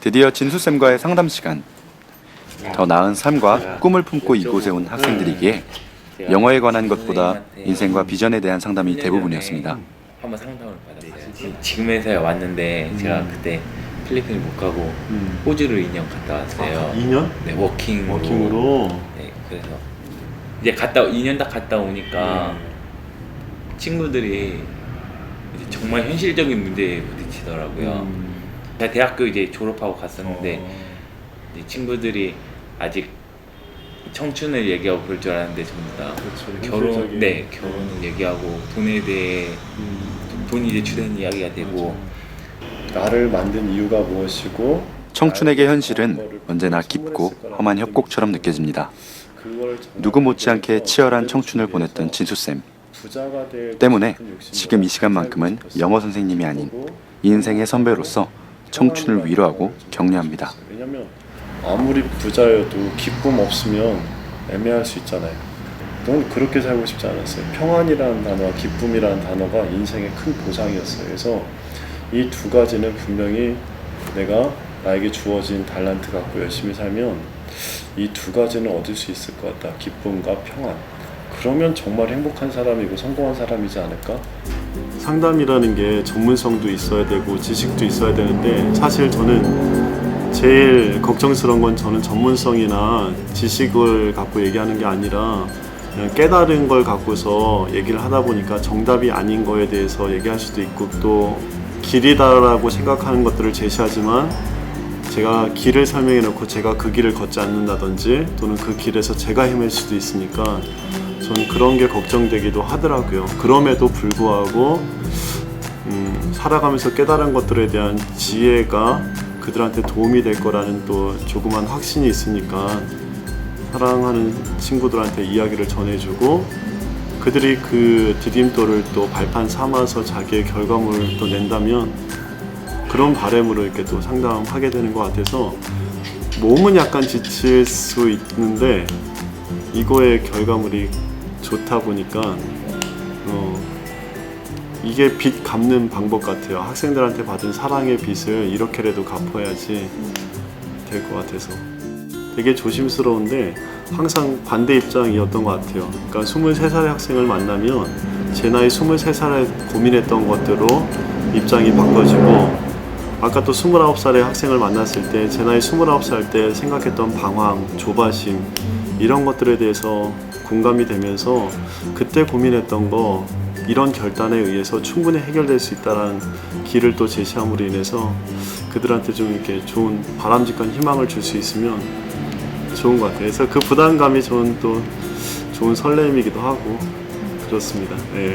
드디어 진수쌤과의 상담 시간. 더 나은 삶과 꿈을 품고 이곳에 온 학생들이기에 영어에 관한 것보다 인생과 비전에 대한 상담이 대부분이었습니다. 한번 상담을 받았어요. 지금에서야 왔는데 제가 그때 필리핀을 못 가고 음. 호주를 2년 갔다 왔어요. 2년? 네, 워킹 워킹으로 네, 그래서 이제 갔다 2년 딱 갔다 오니까 친구들이 이제 정말 현실적인 문제에 부딪히더라고요. 음. 제가 대학교 이제 졸업하고 갔었는데 어. 이제 친구들이 아직 청춘을 얘기하고 그럴 줄 알았는데 전부 다 그렇죠. 결혼, 현실적인. 네 결혼을 얘기하고 돈에 대해 음. 돈이 이제 주된 이야기가 되고 나를 만든 이유가 무엇이고 청춘에게 현실은 언제나 깊고 험한 협곡처럼 느껴집니다. 그걸 정말 누구 못지않게 치열한 청춘을 보냈던 진수쌤. 부자가 될 때문에 지금 이 시간만큼은. 영어 선생님이 아닌 인생의 선배로서 청춘을 위로하고 격려합니다. 왜냐면 아무리 부자여도 기쁨 없으면 애매할 수 있잖아요. 넌 그렇게 살고 싶지 않았어요. 평안이라는 단어와 기쁨이라는 단어가 인생의 큰 보상이었어요. 그래서 이 두 가지는 분명히 내가 나에게 주어진 달란트 갖고 열심히 살면 이 두 가지는 얻을 수 있을 것 같다. 기쁨과 평안. 그러면 정말 행복한 사람이고 성공한 사람이지 않을까? 상담이라는 게 전문성도 있어야 되고 지식도 있어야 되는데 사실 저는 제일 걱정스러운 건 저는 전문성이나 지식을 갖고 얘기하는 게 아니라 깨달은 걸 갖고서 얘기를 하다 보니까 정답이 아닌 거에 대해서 얘기할 수도 있고 또 길이다라고 생각하는 것들을 제시하지만 제가 길을 설명해 놓고 제가 그 길을 걷지 않는다든지 또는 그 길에서 제가 헤맬 수도 있으니까 저는 그런 게 걱정되기도 하더라고요. 그럼에도 불구하고 음, 살아가면서 깨달은 것들에 대한 지혜가 그들한테 도움이 될 거라는 또 조그만 확신이 있으니까 사랑하는 친구들한테 이야기를 전해주고 그들이 그 디딤돌을 또 발판 삼아서 자기의 결과물을 또 낸다면 그런 바램으로 이렇게 또 상담하게 되는 것 같아서 몸은 약간 지칠 수 있는데 이거의 결과물이 좋다 보니까 어, 이게 빚 갚는 방법 같아요. 학생들한테 받은 사랑의 빚을 이렇게라도 갚아야지 될 것 같아서 되게 조심스러운데 항상 반대 입장이었던 것 같아요. 그러니까 23살의 학생을 만나면 제 나이 23살에 고민했던 것대로 입장이 바꿔지고 아까 또 29살의 학생을 만났을 때 제 나이 29살 때 생각했던 방황, 조바심 이런 것들에 대해서 공감이 되면서 그때 고민했던 거 이런 결단에 의해서 충분히 해결될 수 있다는 길을 또 제시함으로 인해서 그들한테 좀 이렇게 좋은 바람직한 희망을 줄 수 있으면 좋은 것 같아요. 그래서 그 부담감이 저는 또 좋은 설렘이기도 하고 그렇습니다. 예.